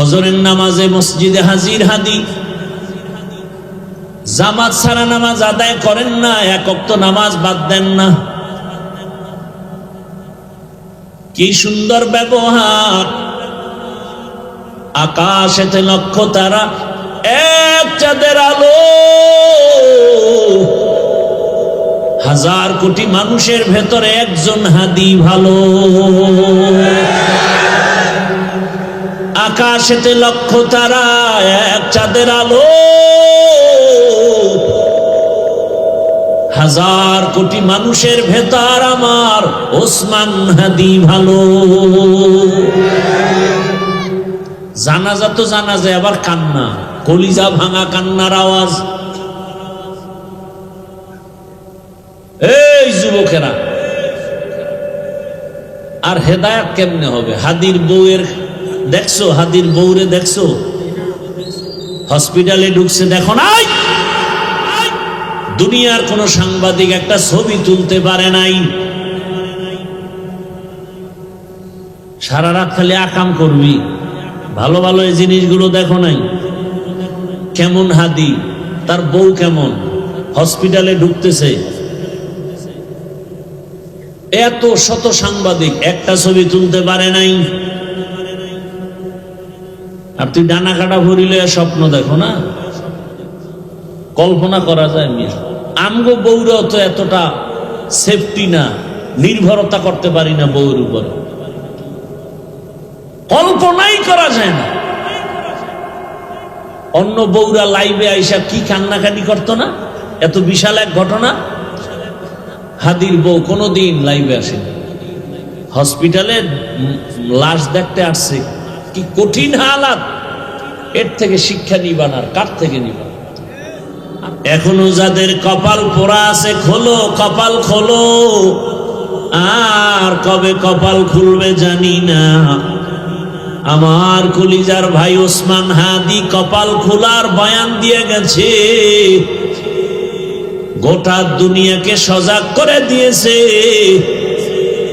ফজরের নামাজে মসজিদে হাজির হাদি। জামাত ছাড়া নামাজ আদায় করেন না একক তো নামাজ বাদ দেন না। কি সুন্দর ব্যবহার। আকাশেতে লক্ষ তারা এক চাঁদের আলো। হাজার কোটি মানুষের ভেতরে একজন হাদি ভালো। আকাশেতে লক্ষ তারা, এক চাঁদের আলো। হাজার কোটি মানুষের ভেতর আমার ওসমান হাদি ভালো। জানাজা তো জানা যায় আবার কান্না, কলিজা ভাঙা কান্নার আওয়াজ। এই যুবকেরা, আর হেদায়াত কেমনে হবে? হাদির বউয়ের দেখছ? হাদির বউরে দেখছ? হসপিটালে ঢুকছে, দেখো নাই দুনিয়ার কোন সাংবাদিক একটা ছবি তুলতে পারে নাই। সারা রাত খালি আকাম করবি। ভালো ভালো এই জিনিসগুলো দেখো নাই। কেমন হাদি তার বউ কেমন? হসপিটালে ঢুকতেছে। এত শত সাংবাদিক একটা ছবি তুলতে পারে নাই। আর তুই ডানা কাটা ভরিলে স্বপ্ন দেখো না? কল্পনা করা যায় মিয়া। আমগো বউরাও তো এতটা সেফটি না, নির্ভরতা করতে পারি না বউর উপর। কল্পনাই করা যায় না। অন্য বউরা লাইভে আইসা কি কান্নাকাটি করতো না? এত বিশাল এক ঘটনা? হাদির বউ কোনোদিন লাইভে আসেনি। হসপিটালে লাশ দেখতে আসছে। কি কঠিন হালাত? এর থেকে শিক্ষা নিবান আর কার থেকে নিবান এখনও যাদের কপাল পোড়া আছে, খোলো, কপাল খোলো। আর কবে কপাল খুলবে জানি না। আমার কলিজার ভাই ওসমান হাদি কপাল খোলার বয়ান দিয়ে গেছে। গোটা দুনিয়াকে সজাগ করে দিয়েছে।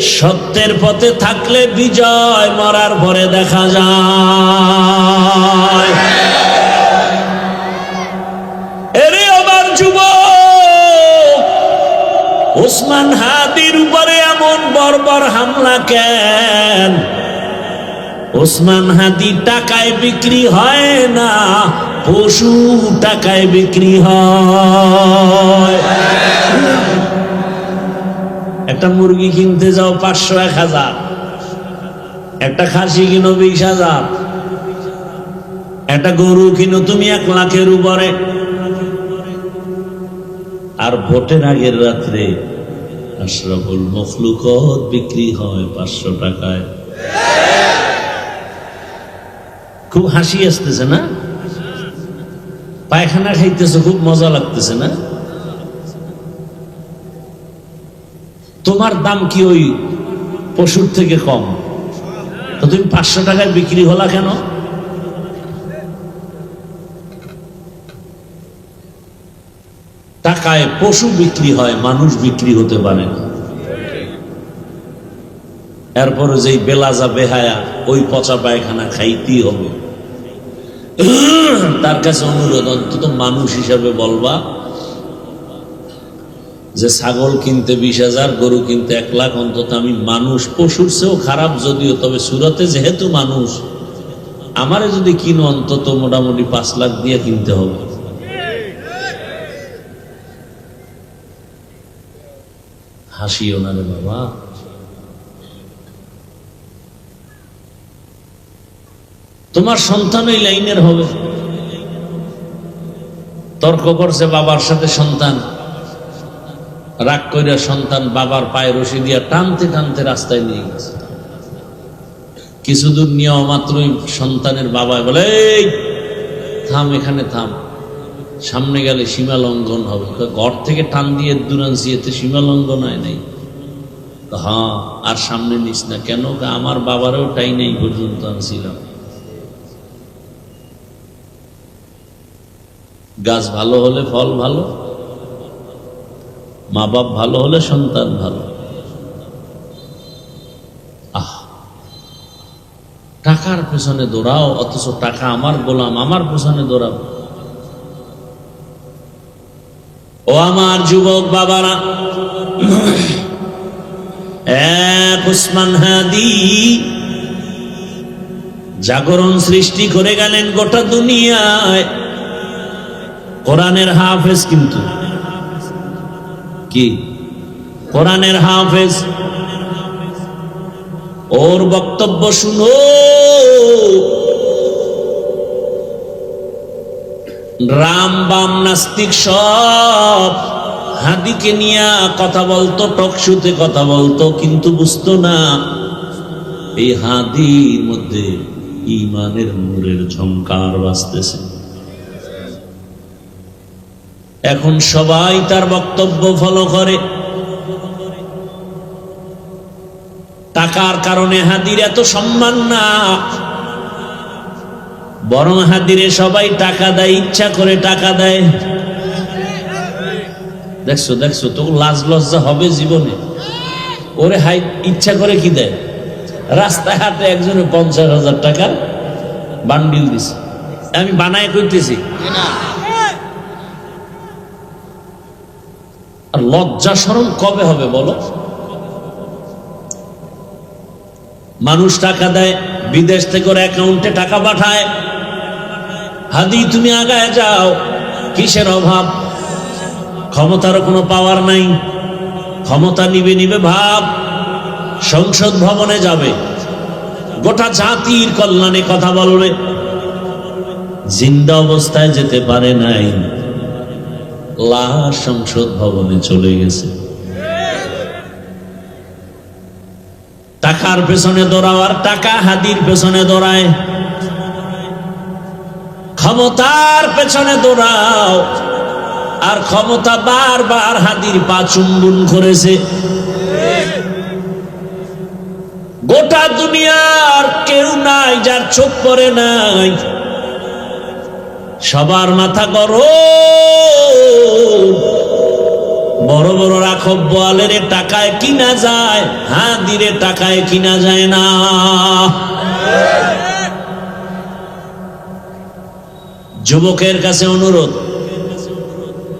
সত্যের পথে থাকলে বিজয় মরার পরে দেখা যায়। এরে আমার যুব ওসমান হাদির উপরে এমন বর্বর হামলা কেন? ওসমান হাদি টাকায় বিক্রি হয় না, পশু টাকায় বিক্রি হয়। একটা মুরগি কিনতে যাও পাঁচশো, এক হাজার। একটা খাসি কিনো বিশ হাজার। একটা গরু কিনো তুমি এক লাখের উপরে। আর ভোটের আগের রাত্রে আশরাফুল মখলুকত বিক্রি হয় পাঁচশো টাকায়। খুব হাসি আসতেছে না? পায়খানা খাইতেছে, খুব মজা লাগতেছে না? তোমার দাম কি ওই পশুর থেকে কম? তো তুমি পাঁচশো টাকায় বিক্রি হলা কেন? টাকায় পশু বিক্রি হয়, মানুষ বিক্রি হতে পারে না। এরপরে যেই বেলাজা বেহায়া ওই পচা পায়খানা খাইতেই হবে। তার কাছে অনুরোধ, অন্তত মানুষ হিসাবে বলবা যে ছাগল কিনতে বিশ হাজার, গরু কিনতে এক লাখ, অন্তত আমি মানুষ। পশুর চেয়েও খারাপ যদিও, তবে সুরতে যেহেতু মানুষ, আমারে যদি কিনো, অন্তত মোটামুটি পাঁচ লাখ দিয়ে কিনতে হবে। হাসিও না রে বাবা। তোমার সন্তান ওই লাইনের হবে। তর্ক করছে বাবার সাথে সন্তান। রাগ কইরা সন্তান বাবার পায়ে রশি দিয়া টানতে টানতে রাস্তায় নিয়ে গেছে। কিছু দূর নিয়ে মাত্রই সন্তানের বাবা বলে থাম এখানে, থাম। সামনে গেলে সীমা লঙ্ঘন হবে। ঘর থেকে টান দিয়ে দূর আনছি, এতে সীমা লঙ্ঘন হয় নাই। হ্যাঁ আর সামনে নিস না। কেন? আমার বাবারও টাই নেই পর্যন্ত আনছিলাম। গাছ ভালো হলে ফল ভালো মা বাপ ভালো হলে সন্তান ভালো। আহ, টাকার পেছনে দৌড়াও, অথচ টাকা আমার গোলাম, আমার পেছনে দৌড়াও। ও আমার যুবক বাবারা জাগরণ সৃষ্টি করে গেলেন গোটা দুনিয়ায়। কোরআনের হাফেজ কিন্তু। কি? কোরআনের হাফেজ। ওর বক্তব্য শুনো। রাম বাম নাস্তিক সব হাদিকে নিয়ে কথা বলতো, টকশুতে কথা বলতো, কিন্তু বুঝতো না এই হাদির মধ্যে ইমানের নূরের ঝঙ্কার বাজতেছে। এখন সবাই তার বক্তব্য ফলো করে। টাকার কারণে হাদির এত সম্মান না। বরং হাদিরে সবাই টাকা দেয়, ইচ্ছা করে টাকা দেয়। দেখছ দেখছ, তো লাজ লজ্জা হবে জীবনে। ওরে হাই, ইচ্ছা করে কি দেয়? রাস্তায় হাটে একজনে পঞ্চাশ হাজার টাকার বান্ডিল দিছে। আমি বানায় করতেছি লজ্জা সরম কবে হবে বলো? মানুষ টাকা দেয়, বিদেশ থেকে ওর অ্যাকাউন্টে টাকা পাঠায়। হাদি, তুমি আগায় যাও। কিসের অভাব? ক্ষমতার কোনো পাওয়ার নাই। ক্ষমতা নিবে নিবে ভাব। সংসদ ভবনে যাবে। গোটা জাতির কল্যাণে কথা বলবে। জিন্দা অবস্থায় যেতে পারে নাই। সংসদ ভবনে চলে গেছে। টাকার পেছনে দৌড়াওয়ার টাকা হাদির পেছনে দৌড়ায়। ক্ষমতার পেছনে দৌড়াও। আর ক্ষমতা বারবার হাদির পা চুম্বন করেছে। গোটা দুনিয়ার কেউ নাই যার চোখ পড়ে নাই। সবার মাথা গরম। বড় বড় রাখব বোয়ালের টাকায় কিনা যায় হ্যাঁ দিরে টাকায় কিনা যায় না। যুবকের কাছে অনুরোধ,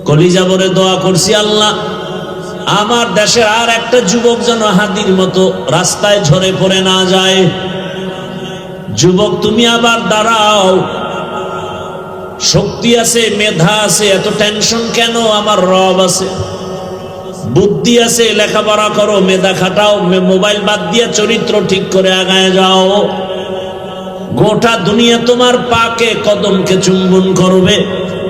কলিজা বলে দোয়া করছি আল্লাহ, আমার দেশের আর একটা যুবক যেন হাতির মতো রাস্তায় ঝরে পড়ে না যায়। যুবক তুমি আবার দাঁড়াও শক্তি আছে, মেধা আছে, এত টেনশন কেন? আমার রব আছে। বুদ্ধি আছে, লেখাপড়া করো, মেধা খাটাও মোবাইল বাদ দিয়ে চরিত্র ঠিক করে আগায় যাও। গোটা দুনিয়া তোমার পাকে কদমকে চুম্বন করবে।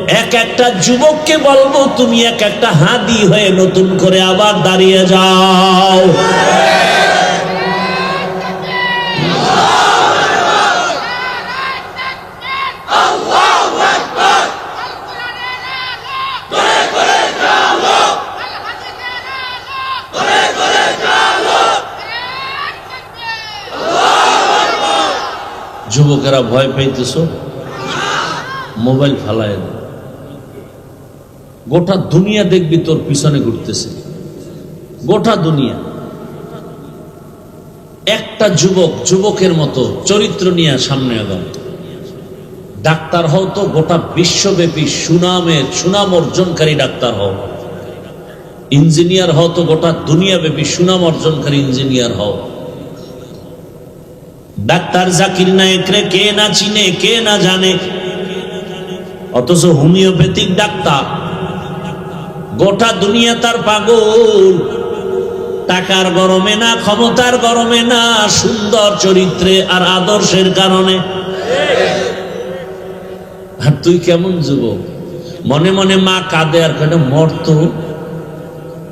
এক একটা যুবককে বলব, তুমি এক একটা হাদি হয়ে নতুন করে আবার দাঁড়িয়ে যাও। যুবকেরা ভয় পাইতেছ? মোবাইল ফালায় দাও। গোটা দুনিয়া দেখবি তোর পিছনে ঘুরতেছে। গোটা দুনিয়া। একটা যুবক যুবকের মতো চরিত্র নিয়ে সামনে আগাম। ডাক্তার হও তো, গোটা বিশ্বব্যাপী সুনামের, সুনাম অর্জনকারী ডাক্তার হও। ইঞ্জিনিয়ার হও তো, গোটা দুনিয়াব্যাপী সুনাম অর্জনকারী ইঞ্জিনিয়ার হও। ডাক্তার জাকির নায়করে কে না চিনে, কে না জানে? অথচ হোমিওপ্যাথিক ডাক্তার, গোটা দুনিয়া তার পাগল। টাকার গরমে না, ক্ষমতার গরমে না, সুন্দর চরিত্রে আর আদর্শের কারণে। আর তুই কেমন যুবক? মনে মনে মা কাঁদে আর কেন মরতো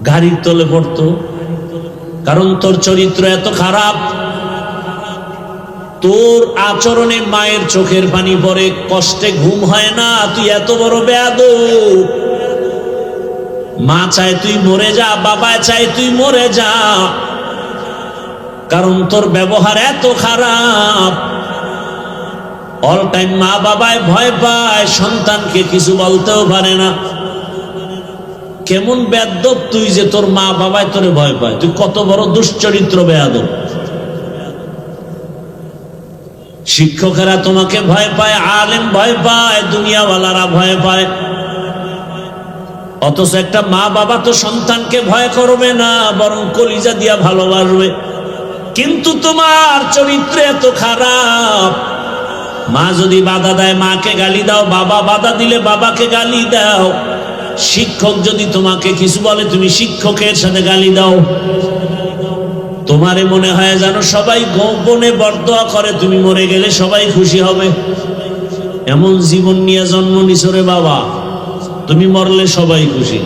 গাড়ির তলে পড়তো। কারণ তোর চরিত্র এত খারাপ তোর আচরণে মায়ের চোখের পানি পরে কষ্টে ঘুম হয় না, তুই এত বড় বেয়াদ মা চায় তুই মরে যা, বাবা চায় তুই মরে যা। কারণ তোর ব্যবহার এত খারাপ। অল টাইম মা বাবায় ভয় পায়, সন্তানকে কিছু বলতেও পারে না। কেমন বেদ্য তুই যে তোর মা বাবায় তোরে ভয় পায়। তুই কত বড় দুশ্চরিত্র বেয়াদব। শিক্ষকেরা তোমাকে ভয় পায়, আলেম ভয় পায়, দুনিয়াওয়ালারা ভয় পায়। অথচ একটা মা বাবা তো সন্তানকে ভয় করবে না, বরং কলিজা দিয়া ভালোবাসবে। কিন্তু তোমার চরিত্র এত খারাপ। মা যদি বাধা দেয়, মাকে গালি দাও, বাবা বাধা দিলে বাবাকে গালি দাও। শিক্ষক যদি তোমাকে কিছু বলে, তুমি শিক্ষকের সাথে গালি দাও। তোমারে মনে হয় যেন সবাই গোপনে বরদোয়া করে, তুমি মরে গেলে সবাই খুশি হবে। এমন জীবন নিয়ে জন্ম নিছরে বাবা, তুমি মরলে সবাই খুশি।